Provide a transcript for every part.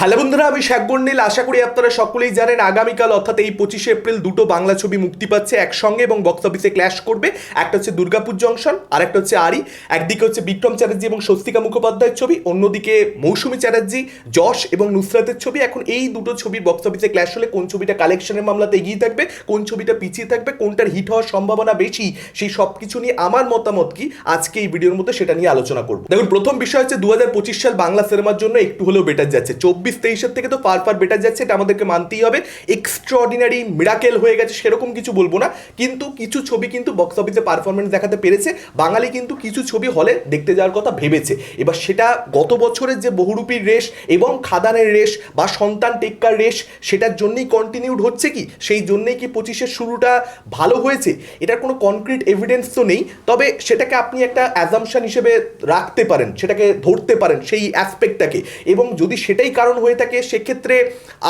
Hello বন্ধুরা, আমি নীল আশা করি আপনারা সকলেই জানেন, আগামীকাল অর্থাৎ এই পঁচিশে এপ্রিল দুটো বাংলা ছবি মুক্তি পাচ্ছে একসঙ্গে এবং বক্স অফিসে ক্ল্যাশ করবে। একটা হচ্ছে দুর্গাপুর জংশন আর একটা হচ্ছে আরি। একদিকে হচ্ছে বিক্রম চ্যাটার্জি এবং স্বস্তিকা মুখোপাধ্যায়ের ছবি, অন্যদিকে মৌসুমী চ্যাটার্জি, যশ এবং নুসরাতের ছবি। এখন এই দুটো ছবির বক্স অফিসে ক্ল্যাশ হলে কোন ছবিটা কালেকশনের মামলাতে এগিয়ে থাকবে, কোন ছবিটা পিছিয়ে থাকবে, কোনটার হিট হওয়ার সম্ভাবনা বেশি, সেই সব কিছু নিয়ে আমার মতামত কি? আজকে এই ভিডিওর মধ্যে সেটা নিয়ে আলোচনা করব। দেখুন, প্রথম বিষয় হচ্ছে দু হাজার পঁচিশ সাল বাংলা সিনেমার জন্য একটু হলেও বেটার যাচ্ছে। চব্বিশ তেইশের থেকে তো ফার ফার বেটার যাচ্ছে, এটা আমাদেরকে মানতেই হবে। এক্সট্রাঅর্ডিনারি মিরাকেল হয়ে গেছে, সেরকম কিছু বলব না। কিন্তু কিছু ছবি কিন্তু বক্স অফিসে পারফরমেন্স দেখাতে পেরেছে। বাঙালি কিন্তু কিছু ছবি হলে দেখতে যাওয়ার কথা ভেবেছে। এবার সেটা গত বছরের যে বহুরূপীর রেশ এবং খাদানের রেশ বা সন্তান টেক্কার রেশ, সেটার জন্যই কন্টিনিউড হচ্ছে কি? সেই জন্যেই কি পঁচিশের শুরুটা ভালো হয়েছে? এটার কোনো কনক্রিট এভিডেন্স তো নেই। তবে সেটাকে আপনি একটা অ্যাজামশন হিসেবে রাখতে পারেন, সেটাকে ধরতে পারেন সেই অ্যাসপেক্টটাকে এবং যদি সেটাই কারণ হয়ে থাকে, সেক্ষেত্রে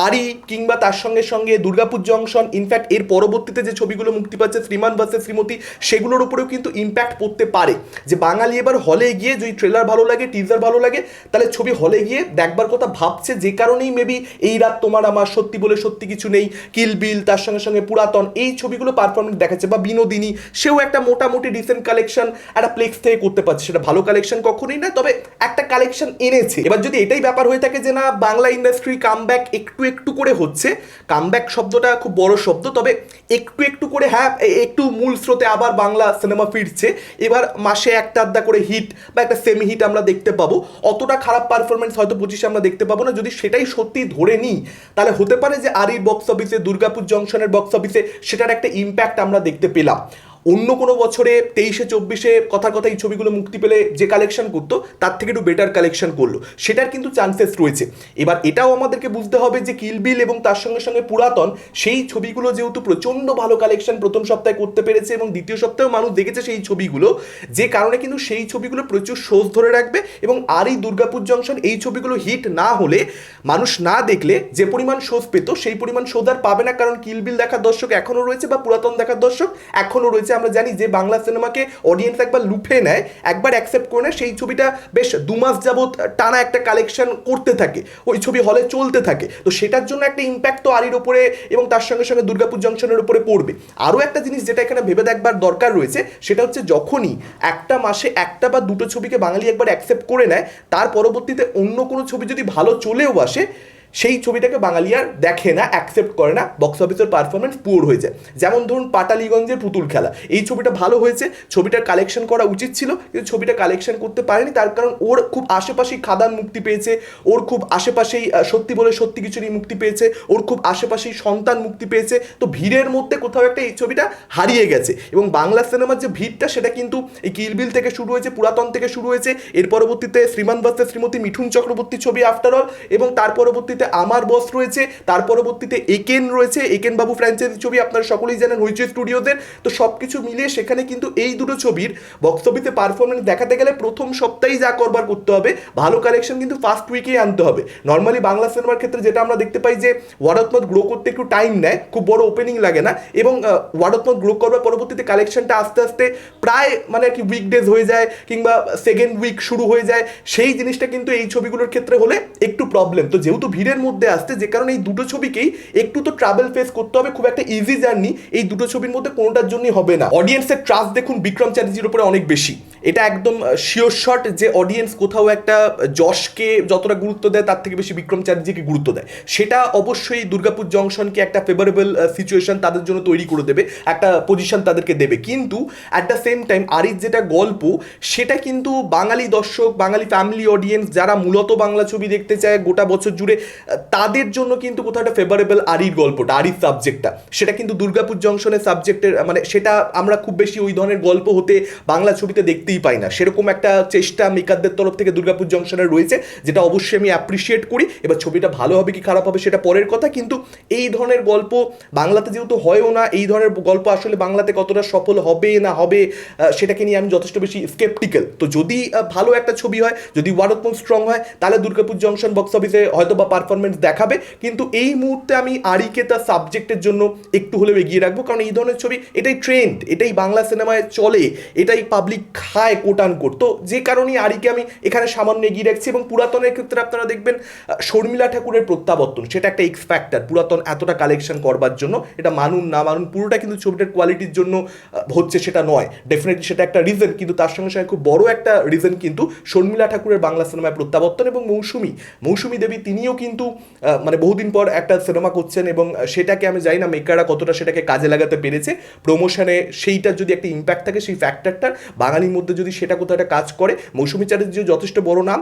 আরি কিংবা তার সঙ্গে সঙ্গে দুর্গাপুর জংশন ইনফ্যাক্ট এর পরবর্তীতে যে ছবিগুলো মুক্তি পাচ্ছে, শ্রীমান ভার্সেস শ্রীমতী, সেগুলোর উপরেও কিন্তু ইম্প্যাক্ট পড়তে পারে। যে বাঙালি এবার হলে গিয়ে যদি ট্রেলার ভালো লাগে টিজার ভালো লাগে, তাহলে ছবি হলে গিয়ে দেখবার কথা ভাবছে, যে কারণেই মেবি এই রাত তোমার আমার সত্যি বলে সত্যি কিছু নেই কিল বিল তার সঙ্গে সঙ্গে পুরাতন, এই ছবিগুলো পারফরমেন্স দেখাচ্ছে, বা বিনোদিনী, সেও একটা মোটামুটি রিসেন্ট কালেকশন একটা প্লেক্স থেকে করতে পারছে। সেটা ভালো কালেকশন কখনোই না তবে একটা কালেকশন এনেছে। এবার যদি এটাই ব্যাপার হয়ে থাকে যে না বাংলা ইন্ডাস্ট্রি কামব্যাক একটু একটু করে হচ্ছে। কামব্যাক শব্দটা খুব বড় শব্দ, তবে একটু একটু করে হ্যাঁ একটু মূল স্রোতে আবার বাংলা সিনেমা ফিরছে। এবার মাসে একটা আধটা করে হিট বা একটা সেমি হিট আমরা দেখতে পাবো। অতটা খারাপ পারফরমেন্স হয়তো পঁচিশে আমরা দেখতে পাবো না। যদি সেটাই সত্যি ধরে নিই, তাহলে হতে পারে যে আরির বক্স অফিসে দুর্গাপুর জংশনের বক্স অফিসে সেটার একটা ইম্প্যাক্ট আমরা দেখতে পেলাম। অন্য কোনো বছরে তেইশে, চব্বিশে কথার কথা এই ছবিগুলো মুক্তি পেলে যে কালেকশন করতো, তার থেকে একটু বেটার কালেকশন করল। সেটার কিন্তু চান্সেস রয়েছে। এবার এটাও আমাদেরকে বুঝতে হবে যে কিলবিল এবং তার সঙ্গে সঙ্গে পুরাতন, সেই ছবিগুলো যেহেতু প্রচণ্ড ভালো কালেকশন প্রথম সপ্তাহে করতে পেরেছে এবং দ্বিতীয় সপ্তাহেও মানুষ দেখেছে সেই ছবিগুলো, যে কারণে কিন্তু সেই ছবিগুলো প্রচুর সোজ ধরে রাখবে এবং আর এই দুর্গাপুর জংশন এই ছবিগুলো হিট না হলে মানুষ না দেখলে যে পরিমাণ শোজ পেত, সেই পরিমাণ শোজ আর পাবে না। কারণ কিলবিল দেখার দর্শক এখনও রয়েছে বা পুরাতন দেখার দর্শক এখনও রয়েছে। আমরা জানি যে বাংলা সিনেমাকে অডিয়েন্স একবার লুফে নেয়, একবার অ্যাকসেপ্ট করে নেয়, সেই ছবিটা বেশ দু মাস যাবৎ টানা একটা কালেকশন করতে থাকে, ওই ছবি হলে চলতে থাকে। তো সেটার জন্য একটা ইম্প্যাক্ট তো আরির ওপরে এবং তার সঙ্গে সঙ্গে দুর্গাপুর জংশনের উপরে পড়বে। আরও একটা জিনিস যেটা এখানে ভেবে দেখবার দরকার রয়েছে, সেটা হচ্ছে যখনই একটা মাসে একটা বা দুটো ছবিকে বাঙালি একবার অ্যাকসেপ্ট করে নেয়, তার পরবর্তীতে অন্য কোনো ছবি যদি ভালো চলেও আসে সেই ছবিটাকে বাঙালি আর দেখে না অ্যাকসেপ্ট করে না বক্স অফিসের পারফরমেন্স পুয়ার হয়ে যায় যেমন ধরুন পাটালিগঞ্জের পুতুল খেলা। এই ছবিটা ভালো হয়েছে, ছবিটার কালেকশন করা উচিত ছিল, কিন্তু ছবিটা কালেকশন করতে পারেনি, তার কারণ ওর খুব আশেপাশেই খাদান মুক্তি পেয়েছে, ওর খুব আশেপাশেই সত্যি বলে সত্যি কিছু নিয়ে মুক্তি পেয়েছে, ওর খুব আশেপাশেই সন্তান মুক্তি পেয়েছে। তো ভিড়ের মধ্যে কোথাও একটা এই ছবিটা হারিয়ে গেছে। এবং বাংলা সিনেমার যে ভিড়টা, সেটা কিন্তু এই কিলবিল থেকে শুরু হয়েছে, পুরাতন থেকে শুরু হয়েছে, এর পরবর্তীতে শ্রীমান ভাস্তে শ্রীমতী মিঠুন চক্রবর্তী ছবি আফটার অল এবং তার পরবর্তীতে আমার বস রয়েছে, তার পরবর্তীতে একেন রয়েছে, একেন বাবু ফ্র্যাঞ্চাইজি ছবি আপনারা সকলেই জানেন, হইচই স্টুডিওদের। তো সব কিছু মিলিয়ে সেখানে কিন্তু এই দুটো ছবির বক্স অফিসে পারফরমেন্স দেখাতে গেলে প্রথম সপ্তাহেই যা করবার করতে হবে, ভালো কালেকশন কিন্তু ফার্স্ট উইকেই আনতে হবে। নর্মালি বাংলা সিনেমার ক্ষেত্রে যেটা আমরা দেখতে পাই যে ওয়ার্ডতমত গ্রো করতে একটু টাইম নেয়, খুব বড় ওপেনিং লাগে না, এবং ওয়ার্ডতমত গ্রো করবার পরবর্তীতে কালেকশনটা আস্তে আস্তে প্রায় মানে আর কি উইকডেজ হয়ে যায়, কিংবা সেকেন্ড উইক শুরু হয়ে যায়, সেই জিনিসটা কিন্তু এই ছবিগুলোর ক্ষেত্রে হলে একটু প্রবলেম তো যেহেতু ভিড়ের মধ্যে আসতে, যে কারণে এই দুটো ছবিকেই একটু তো ট্রাভেল ফেস করতে হবে, খুব একটা ইজি জার্নি এই দুটো ছবির মধ্যে কোনোটার জন্যই হবে না। অডিয়েন্সের ট্রাস্ট দেখুন বিক্রম চ্যাটার্জির উপরে অনেক বেশি। এটা একদম শিওর শট যে অডিয়েন্স কোথাও একটা যশকে যতটা গুরুত্ব দেয়, তার থেকে বেশি বিক্রম চ্যাটার্জিকে গুরুত্ব দেয়। সেটা অবশ্যই দুর্গাপুর জংশনকে একটা ফেভারেবল সিচুয়েশন তাদের জন্য তৈরি করে দেবে, একটা পজিশন তাদেরকে দেবে। কিন্তু অ্যাট দ্য সেম টাইম আরির যেটা গল্প, সেটা কিন্তু বাঙালি দর্শক, বাঙালি ফ্যামিলি অডিয়েন্স যারা মূলত বাংলা ছবি দেখতে চায় গোটা বছর জুড়ে তাদের জন্য কিন্তু কোথাও একটা ফেভারেবল আরির গল্পটা আরির সাবজেক্টটা সেটা কিন্তু দুর্গাপুর জংশনের সাবজেক্টের মানে সেটা আমরা খুব বেশি ওই ধরনের গল্প হতে বাংলা ছবিতে দেখতেই পাই না। সেরকম একটা চেষ্টা মেকারদের তরফ থেকে দুর্গাপুর জংশনের রয়েছে, যেটা অবশ্যই আমি অ্যাপ্রিসিয়েট করি। এবার ছবিটা ভালো হবে কি খারাপ হবে সেটা পরের কথা, কিন্তু এই ধরনের গল্প বাংলাতে যেহেতু হয়ও না, এই ধরনের গল্প আসলে বাংলাতে কতটা সফল হবে না হবে সেটাকে নিয়ে আমি যথেষ্ট বেশি স্কেপটিক্যাল তো যদি ভালো একটা ছবি হয়, যদি ওয়ার্ডতম স্ট্রং হয়, তাহলে দুর্গাপুর জংশন বক্স অফিসে হয়তো বা পারফরমেন্স দেখাবে। কিন্তু এই মুহূর্তে আমি আরিকে তার সাবজেক্টের জন্য একটু হলেও এগিয়ে রাখব, কারণ এই ধরনের ছবি, এটাই ট্রেন্ড এটাই বাংলা সিনেমায় চলে, এটাই পাবলিক ঠায় কোটান করতো যে কারণেই আরিকে আমি এখানে সামান্য এগিয়ে রাখছি এবং পুরাতনের ক্ষেত্রে আপনারা দেখবেন শর্মিলা ঠাকুরের প্রত্যাবর্তন, সেটা একটা এক্স ফ্যাক্টর পুরাতন এতটা কালেকশন করবার জন্য, এটা মানুন না মানুন, পুরোটা কিন্তু ছবিটার কোয়ালিটির জন্য হচ্ছে সেটা নয়। ডেফিনেটলি সেটা একটা রিজন কিন্তু তার সঙ্গে সঙ্গে খুব বড় একটা রিজন কিন্তু শর্মিলা ঠাকুরের বাংলা সিনেমায় প্রত্যাবর্তন এবং মৌসুমী। মৌসুমী দেবী তিনিও কিন্তু মানে বহুদিন পর একটা সিনেমা করছেন এবং সেটাকে আমি জানি না মেকাররা কতটা সেটাকে কাজে লাগাতে পেরেছে। প্রমোশনে সেইটার যদি একটা ইম্প্যাক্ট থাকে, সেই ফ্যাক্টরটার বাঙালির মধ্যে যদি সেটা কোথাও একটা কাজ করে, মৌসুমী চ্যাটার্জিও যথেষ্ট বড় নাম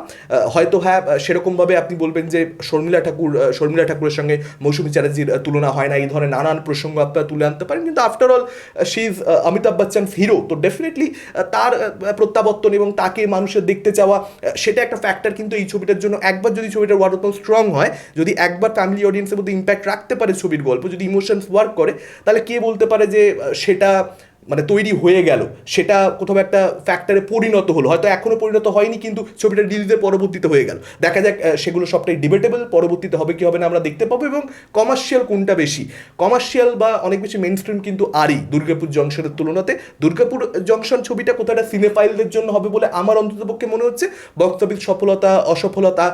হয়তো হ্যাঁ সেরকমভাবে আপনি বলবেন যে শর্মিলা ঠাকুর শর্মিলা ঠাকুরের সঙ্গে মৌসুমী চ্যাটার্জির তুলনা হয় না, এই ধরনের নানান প্রসঙ্গ আপনারা তুলে আনতে পারেন। কিন্তু after all she is Amitabh Bachchan hero তো ডেফিনেটলি তার প্রত্যাবর্তন এবং তাকে মানুষের দেখতে চাওয়া সেটা একটা ফ্যাক্টর কিন্তু এই ছবিটার জন্য। একবার যদি ছবিটার ওয়ার্ড স্ট্রং হয়, যদি একবার ফ্যামিলি অডিয়েন্সের মধ্যে ইম্প্যাক্ট রাখতে পারে ছবির গল্প, যদি ইমোশনস ওয়ার্ক করে, তাহলে কে বলতে পারে যে সেটা মানে তৈরি হয়ে গেল, সেটা কোথাও একটা ফ্যাক্টরে পরিণত হলো। হয়তো এখনও পরিণত হয়নি, কিন্তু ছবিটা রিলিজের পরবর্তীতে হয়ে গেল। দেখা যাক সেগুলো সবটাই ডিবেটেবল পরবর্তীতে হবে কি হবে না আমরা দেখতে পাবো, এবং কমার্শিয়াল কোনটা বেশি? কমার্শিয়াল বা অনেক বেশি মেন স্ট্রিম কিন্তু আরই, দুর্গাপুর জংশনের তুলনাতে। দুর্গাপুর জংশন ছবিটা কোথাও একটা সিনেফাইলদের জন্য হবে বলে আমার অন্ততপক্ষে মনে হচ্ছে। বক্স অফিস সফলতা, অসফলতা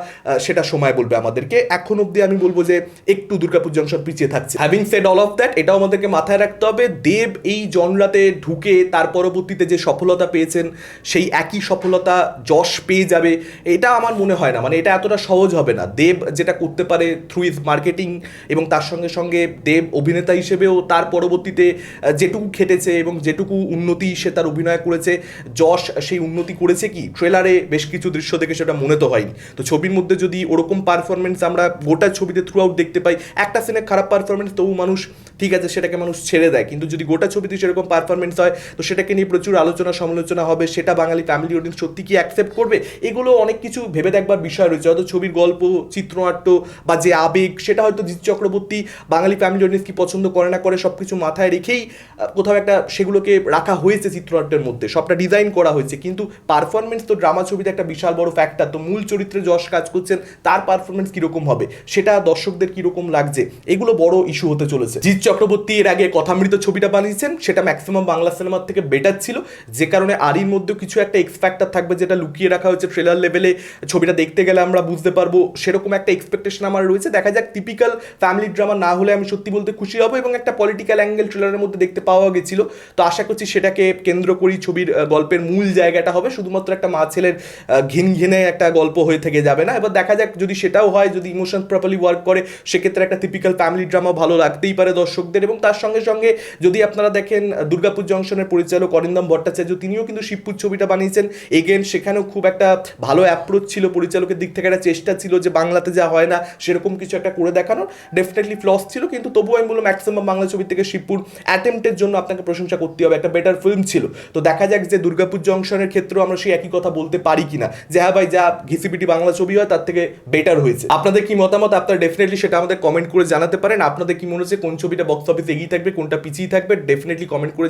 সেটা সময় বলবে আমাদেরকে। এখন অবধি আমি বলব যে একটু দুর্গাপুর জংশন পিছিয়ে থাকছে। Having said all of that এটাও আমাদেরকে মাথায় রাখতে হবে, দেব এই জনরাতে ঢুকে তার পরবর্তীতে যে সফলতা পেয়েছেন, সেই একই সফলতা যশ পেয়ে যাবে, এটা আমার মনে হয় না। মানে এটা এতটা সহজ হবে না। দেব যেটা করতে পারে থ্রু ইজ মার্কেটিং এবং তার সঙ্গে সঙ্গে দেব অভিনেতা হিসেবেও তার পরবর্তীতে যেটুকু খেটেছে এবং যেটুকু উন্নতি সে তার অভিনয় করেছে, যশ সেই উন্নতি করেছে কি? ট্রেলারে বেশ কিছু দৃশ্য দেখে সেটা মনে তো হয়নি। তো ছবির মধ্যে যদি ওরকম পারফরমেন্স আমরা গোটা ছবিতে থ্রু আউট দেখতে পাই, একটা সিনে খারাপ পারফরমেন্স তবু মানুষ, ঠিক আছে, সেটাকে মানুষ ছেড়ে দেয়। কিন্তু যদি গোটা ছবিতে সেরকম পারফরমেন্স হয়, তো সেটাকে নিয়ে প্রচুর আলোচনা সমালোচনা হবে, সেটা বাঙালি ফ্যামিলি অডিয়েন্স সত্যি কি অ্যাকসেপ্ট করবে? এগুলো অনেক কিছু ভেবে দেখবার বিষয় রয়েছে, হয়তো ছবির গল্প, চিত্রনাট্য বা যে আবেগ, সেটা হয়তো জিৎ চক্রবর্তী বাঙালি ফ্যামিলি অডিয়েন্স কি পছন্দ করে না করে সব কিছু মাথায় রেখেই কোথাও একটা সেগুলোকে রাখা হয়েছে চিত্রনাট্যের মধ্যে, সবটা ডিজাইন করা হয়েছে, কিন্তু পারফরমেন্স তো ড্রামা ছবিতে একটা বিশাল বড় ফ্যাক্টর তো মূল চরিত্রে যশ কাজ করছেন, তার পারফরমেন্স কীরকম হবে? সেটা দর্শকদের কীরকম লাগছে? এগুলো বড় ইস্যু হতে চলেছে। জিৎ চক্রবর্তী এর আগে কথামৃত ছবিটা বানিয়েছেন, সেটা ম্যাক্সিমাম বাংলা সিনেমার থেকে বেটার ছিল। যে কারণে আরির মধ্যে কিছু একটা এক্স ফ্যাক্টর থাকবে যেটা লুকিয়ে রাখা হয়েছে ট্রেলার লেভেলে ছবিটা দেখতে গেলে আমরা বুঝতে পারব, সেরকম একটা এক্সপেকটেশন আমার রয়েছে। দেখা যাক টিপিক্যাল ফ্যামিলি ড্রামা না হলে আমি সত্যি বলতে খুশি হব এবং একটা পলিটিক্যাল অ্যাঙ্গেল ট্রেলারের মধ্যে দেখতে পাওয়া গেছিল। তো আশা করছি সেটাকে কেন্দ্র করেই ছবির গল্পের মূল জায়গাটা হবে। শুধুমাত্র একটা মা ছেলের ঘিন ঘিনে একটা গল্প হয়ে থেকে যাবে না। এবার দেখা যাক, যদি সেটাও হয়, যদি ইমোশন প্রপারলি ওয়ার্ক করে, সেক্ষেত্রে একটা টিপিক্যাল ফ্যামিলি ড্রামা ভালো লাগতেই পারে দর্শকদের। এবং তার সঙ্গে সঙ্গে যদি আপনারা দেখেন দুর্গাপুর জংশনের পরিচালক অরিন্দম ভট্টাচার্য, তিনিও কিন্তু শিবপুর ছবিটা বানিয়েছেন। এগেন সেখানেও খুব একটা ভালো অ্যাপ্রোচ ছিল পরিচালকের দিক থেকে। একটা চেষ্টা ছিল যে বাংলাতে যা হয় না, সেরকম কিছু একটা করে দেখানোর। ডেফিনেটলি ফ্লস ছিল, কিন্তু তবুও আমি বললাম ম্যাক্সিমাম বাংলা ছবি থেকে শিবপুর অ্যাটেম্পটের জন্য আপনাকে প্রশংসা করতে হবে। একটা বেটার ফিল্ম ছিল। তো দেখা যাক যে দুর্গাপুর জংশনের ক্ষেত্রেও আমরা সেই একই কথা বলতে পারি কিনা। যে হ্যাঁ ভাই, যা ঘিসিপিটি বাংলা ছবি হয়, তার থেকে বেটার হয়েছে। আপনাদের কি মতামত? আপনারা ডেফিনেটলি সেটা আমাদের কমেন্ট করে জানাতে পারেন। আপনাদের কি মনে হচ্ছে কোন ছবিটা বক্স অফিসে এগিয়ে থাকবে, কোনটা পিছিয়ে থাকবে? ডেফিনেটলি কমেন্ট করে